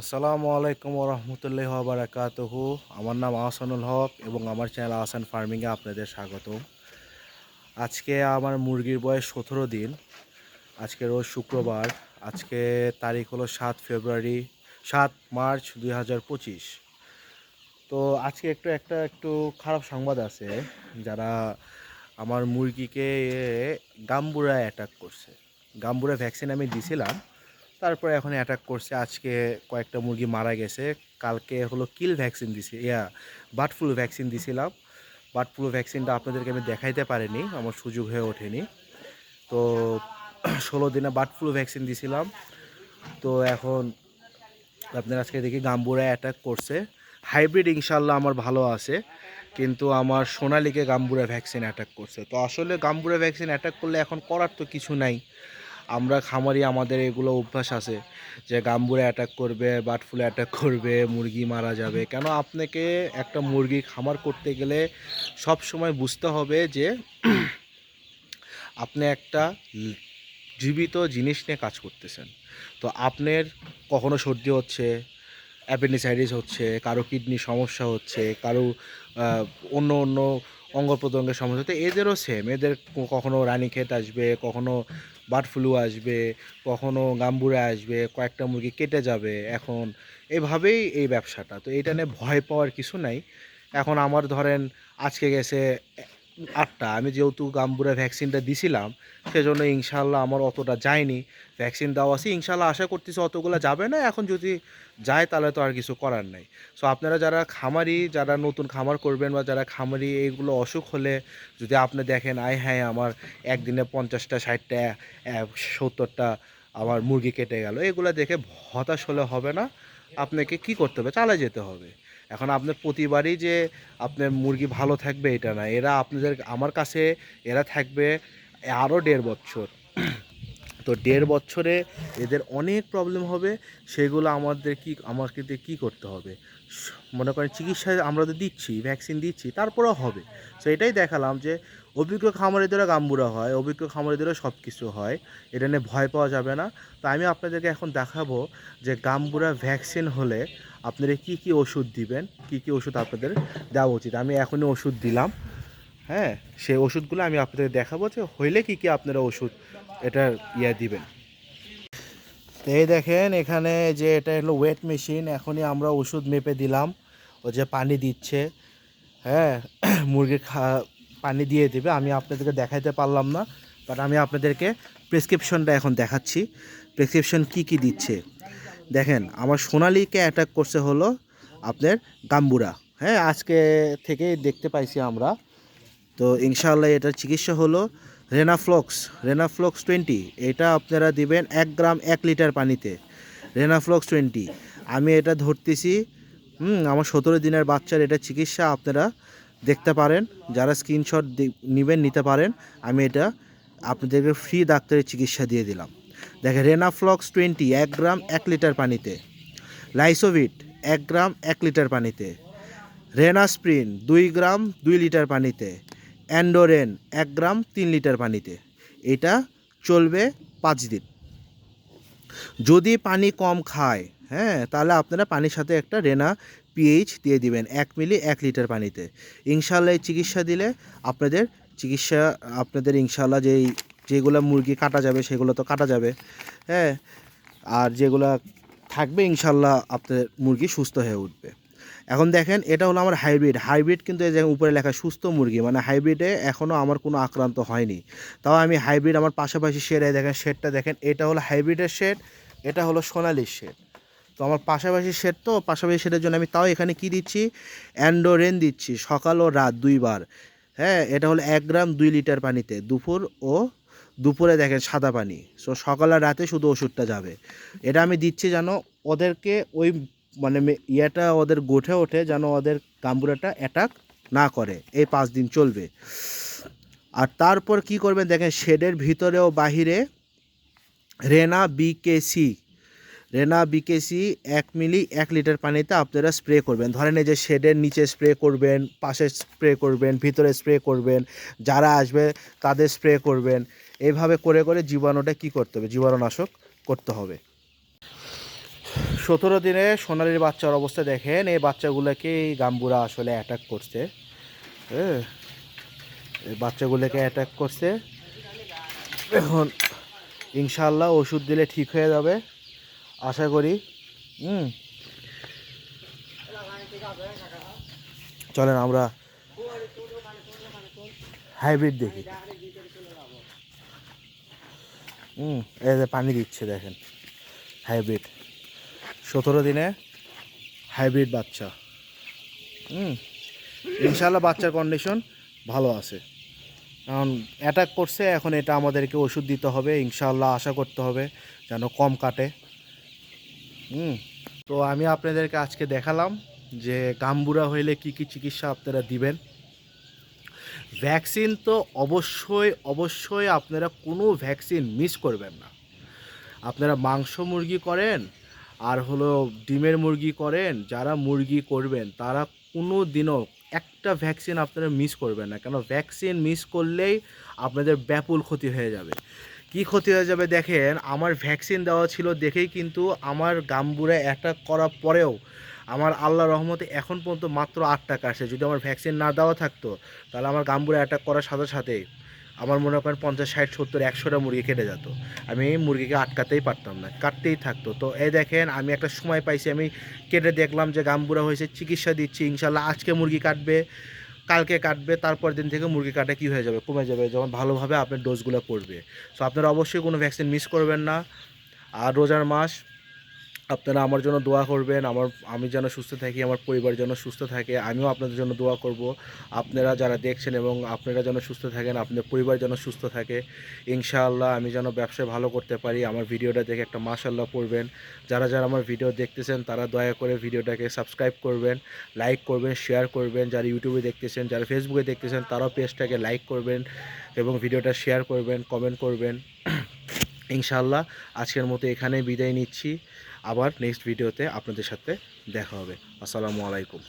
আসসালামু আলাইকুম রহমতুল্লাহ বারাকাতহু আমার নাম আহসানুল হক এবং আমার চ্যানেল আহসান ফার্মিংয়ে আপনাদের স্বাগত আজকে আমার মুরগির বয়স সতেরো দিন। আজকে রোজ শুক্রবার। আজকে তারিখ হলো সাত ফেব্রুয়ারি, সাত মার্চ দুই হাজার পঁচিশ। তো আজকে একটু একটা একটু খারাপ সংবাদ আছে, যারা আমার মুরগিকে গাম্বুরা অ্যাটাক করছে। গাম্বুরা ভ্যাকসিন আমি দিছিলাম তারপরে এখন অ্যাটাক করছে। আজকে কয়েকটা মুরগি মারা গেছে। কালকে হলো কিল ভ্যাকসিন দিছি, ইয়া বার্ড ফ্লু ভ্যাকসিন দিছিলাম। বার্ড ফ্লু ভ্যাকসিনটা আপনাদেরকে আমি দেখাইতে পারিনি, আমার সুযোগ হয়ে ওঠেনি। তো ষোলো দিনে বার্ড ফ্লু ভ্যাকসিন দিছিলাম। তো এখন আপনার আজকে দেখি গাম্বুরা অ্যাটাক করছে। হাইব্রিড ইনশাল্লাহ আমার ভালো আছে, কিন্তু আমার সোনালিকে গাম্বুরা ভ্যাকসিন অ্যাটাক করছে। তো আসলে গাম্বুরা ভ্যাকসিন অ্যাটাক করলে এখন করার তো কিছু নাই। আমরা খামারি, আমাদের এগুলো অভ্যাস আছে যে গাম্বুরে অ্যাটাক করবে বার্ড ফ্লু অ্যাটাক করবে, মুরগি মারা যাবে। কেন আপনাকে একটা মুরগি খামার করতে গেলে সব সময় বুঝতে হবে যে আপনি একটা জীবিত জিনিস নিয়ে কাজ করতেছেন। তো আপনার কখনো সর্দি হচ্ছে অ্যাপেন্ডিসাইটিস হচ্ছে, কারও কিডনি সমস্যা হচ্ছে, কারও অন্য অন্য অঙ্গ প্রত্যঙ্গের সমস্যা তো এদেরও সেম এদের কখনও কখনো রানীক্ষেত আসবে, কখনো বার্ড ফ্লু আসবে, কখনো গাম্বুরা আসবে, কয়েকটা মুরগি কেটে যাবে এখন। এভাবেই এই ব্যবসাটা। তো এটা নিয়ে ভয় পাওয়ার কিছু নাই। এখন আমার ধরেন আজকে গেছে আটটা। আমি যেহেতু গাম্বুরা ভ্যাকসিনটা দিছিলাম, সেজন্য ইনশাল্লাহ আমার অতটা যায়নি। ভ্যাকসিন দেওয়া আছে ইনশাল্লাহ আশা করতেছি অতগুলো যাবে না। এখন যদি যায়, তাহলে তো আর কিছু করার নাই। সো আপনারা যারা খামারি, যারা নতুন খামার করবেন বা যারা খামারি এইগুলো অসুখ হলে যদি আপনি দেখেন, আয় হ্যাঁ আমার একদিনে পঞ্চাশটা, ষাটটা সত্তরটা আমার মুরগি কেটে গেল। এগুলো দেখে হতাশ হলে হবে না। আপনাকে কি করতে হবে? চালা যেতে হবে। এখন আপনার প্রতিবারই যে আপনার মুরগি ভালো থাকবে, এটা না। এরা আপনাদের, আমার কাছে এরা থাকবে আরও দেড় বছর। তো দেড় বছরে এদের অনেক প্রবলেম হবে, সেগুলো আমাদের কি, আমাকে কী করতে হবে? মনে করেন চিকিৎসা আমরা তো দিচ্ছি ভ্যাকসিন দিচ্ছি, তারপরেও হবে। তো এটাই দেখালাম যে অভিজ্ঞ খামারিদেরও গাম্বুরা হয়, অভিজ্ঞ খামারিদেরও সব কিছু হয়, এটা নিয়ে ভয় পাওয়া যাবে না। তো আমি আপনাদেরকে এখন দেখাবো যে গাম্বুরা ভ্যাকসিন হলে আপনারা কি কি ওষুধ দিবেন, কি কি ওষুধ আপনাদের দেওয়া উচিত। আমি এখনই ওষুধ দিলাম হ্যাঁ? সেই ওষুধগুলো আমি আপনাদের দেখাবো যে হইলে কি কি আপনারা ওষুধ এটার ইয়ে দিবেন। এই দেখেন, এখানে যে এটা হলো ওয়েট মেশিন এখনই আমরা ওষুধ মেপে দিলাম, ও যে পানি দিচ্ছে হ্যাঁ? মুরগির খা পানি দিয়ে দেবে, আমি আপনাদেরকে দেখাইতে পারলাম না বাট আমি আপনাদেরকে প্রেসক্রিপশনটা এখন দেখাচ্ছি। প্রেসক্রিপশন কি কি দিচ্ছে? দেখেন, আমার সোনালিকে অ্যাটাক করছে হলো আপনার গাম্বুরা। হ্যাঁ আজকে থেকেই দেখতে পাইছি আমরা। তো ইনশাআল্লাহ এটার চিকিৎসা হলো রেনাফ্লক্স রেনাফ্লক্স টোয়েন্টি এটা আপনারা দিবেন এক গ্রাম এক লিটার পানিতে। রেনাফ্লক্স টোয়েন্টি আমি এটা ধরতেছি, হুম, আমার সতেরো দিনের বাচ্চার এটা চিকিৎসা আপনারা দেখতে পারেন, যারা স্ক্রিনশট নেবেন, নিতে পারেন, আমি এটা আপনাদেরকে ফ্রি ডাক্তারের চিকিৎসা দিয়ে দিলাম। দেখেন রেনাফ্লক্স টোয়েন্টি এক গ্রাম, এক লিটার পানিতে। লাইসোভিট এক গ্রাম, এক লিটার পানিতে। রেনাস্প্রিন দুই গ্রাম, দুই লিটার পানিতে। অ্যান্ডোরেন এক গ্রাম, তিন লিটার পানিতে। এটা চলবে পাঁচ দিন। যদি পানি কম খায় হ্যাঁ তাহলে আপনারা পানির সাথে একটা রেনা পিএইচ দিয়ে দিবেন এক মিলি এক লিটার পানিতে। ইনশাল্লাহ এই চিকিৎসা দিলে আপনাদের চিকিৎসা, আপনাদের ইনশাল্লাহ যেই, যেগুলো মুরগি কাটা যাবে সেগুলো তো কাটা যাবে হ্যাঁ? আর যেগুলো থাকবে ইনশাল্লাহ আপনার মুরগি সুস্থ হয়ে উঠবে। এখন দেখেন, এটা হলো আমার হাইব্রিড। হাইব্রিড কিন্তু এই যে উপরে লেখা সুস্থ মুরগি মানে হাইব্রিডে এখনও আমার কোনো আক্রান্ত হয়নি। তাও আমি হাইব্রিড আমার পাশাপাশি শেডে দেখেন, শেডটা দেখেন, এটা হলো হাইব্রিডের শেড, এটা হলো সোনালির শেড। তো আমার পাশাপাশি শেড তো, পাশাপাশি শেডের জন্য আমি তাও এখানে কি দিচ্ছি? অ্যান্ডোরেন দিচ্ছি, সকাল ও রাত দুইবার। হ্যাঁ এটা হলো এক গ্রাম দুই লিটার পানিতে, দুপুর ও দুপুরে দেখেন সাদা পানি। সো সকাল আর রাতে শুধু ওষুধটা যাবে। এটা আমি দিচ্ছি যেন ওদেরকে ওই মানে ইয়েটা ওদের গোঠে ওঠে, যেন ওদের গাম্বুরাটা অ্যাটাক না করে। এই পাঁচ দিন চলবে। আর তারপর কি করবেন? দেখেন শেডের ভিতরে ও বাহিরে রেনা বিকেসি রেনা বিকেসি এক মিলি এক লিটার পানিতে আপনারা স্প্রে করবেন। ধরেন এই যে শেডের নিচে স্প্রে করবেন, পাশে স্প্রে করবেন, ভিতরে স্প্রে করবেন, যারা আসবে তাদের স্প্রে করবেন। এইভাবে করে করে জীবাণুটা কি করতে হবে? জীবাণুনাশক করতে হবে। সতেরো দিনে সোনালির বাচ্চার অবস্থা দেখেন, এই বাচ্চাগুলোকে গাম্বুরা আসলে অ্যাটাক করছে। হ্যাঁ বাচ্চাগুলোকে অ্যাটাক করছে। এখন ইনশাল্লাহ ওষুধ দিলে ঠিক হয়ে যাবে। আশা করি। হুম। চলেন আমরা হাইব্রিড দেখি। হুম যে পানি দিচ্ছে দেখেন। হাইব্রিড। সতেরো দিনে হাইব্রিড বাচ্চা। হুম ইনশাল্লাহ বাচ্চার কন্ডিশন ভালো আছে। কারণ অ্যাটাক করছে, এখন এটা আমাদেরকে ওষুধ দিতে হবে। ইনশাল্লাহ আশা করতে হবে যেন কম কাটে। হুম। তো আমি আপনাদেরকে আজকে দেখালাম যে গাম্বুরা হইলে কি কি চিকিৎসা আপনারা দিবেন। ভ্যাকসিন তো অবশ্যই অবশ্যই আপনারা কোনো ভ্যাকসিন মিস করবেন না। আপনারা মাংস মুরগি করেন, আর হলো ডিমের মুরগি করেন, যারা মুরগি করবেন, তারা কোনো দিনও একটা ভ্যাকসিন আপনারা মিস করবেন না। কেন? ভ্যাকসিন মিস করলেই আপনাদের ব্যাপক ক্ষতি হয়ে যাবে। কি ক্ষতি হয়ে যাবে দেখেন, আমার ভ্যাকসিন দেওয়া ছিল দেখেই কিন্তু আমার গাম্বুরে অ্যাটাক করার পরেও আমার আল্লাহ রহমতে এখন পর্যন্ত মাত্র আট টাকা আসে। যদি আমার ভ্যাকসিন না দেওয়া থাকতো, তাহলে আমার গাম্বুরে অ্যাটাক করার সাথে সাথে আমার মনে করেন পঞ্চাশ, ষাট, সত্তর, একশোটা মুরগি কেটে যেত। আমি মুরগিকে আটকাতেই পারতাম না, কাটতেই থাকতো। তো এই দেখেন, আমি একটা সময় পাইছি, আমি কেটে দেখলাম যে গাম্বুরা হয়েছে, চিকিৎসা দিচ্ছি, ইনশাল্লাহ আজকে মুরগি কাটবে। কালকে কাটবে, তারপর দিন থেকে মুরগি কাটা, কী হয়ে যাবে? কমে যাবে, যখন ভালোভাবে আপনার ডোজগুলো পড়বে সো আপনারা অবশ্যই কোনো ভ্যাকসিন মিস করবেন না। আর রোজার মাস আপনারা আমার জন্য দোয়া করবেন, আমার, আমি যেন সুস্থ থাকি, আমার পরিবার যেন সুস্থ থাকে, আমিও আপনাদের জন্য দোয়া করব। আপনারা যারা দেখছেন এবং আপনারা যেন সুস্থ থাকেন, আপনাদের পরিবার যেন সুস্থ থাকে, ইনশাআল্লাহ আমি যেন ব্যবসায় ভালো করতে পারি, আমার ভিডিওটা দেখে একটা মাশাল্লাহ পড়বেন। যারা যারা আমার ভিডিও দেখতেছেন, তারা দয়া করে ভিডিওটাকে সাবস্ক্রাইব করবেন, লাইক করবেন, শেয়ার করবেন। যারা ইউটিউবে দেখতেছেন, যারা ফেসবুকে দেখতেছেন, তারাও পেজটাকে লাইক করবেন এবং ভিডিওটা শেয়ার করবেন, কমেন্ট করবেন। ইনশাআল্লাহ আজকের মতো এখানেই বিদায় নিচ্ছি। আবার নেক্সট ভিডিওতে আপনাদের সাথে দেখা হবে। আসসালামু আলাইকুম।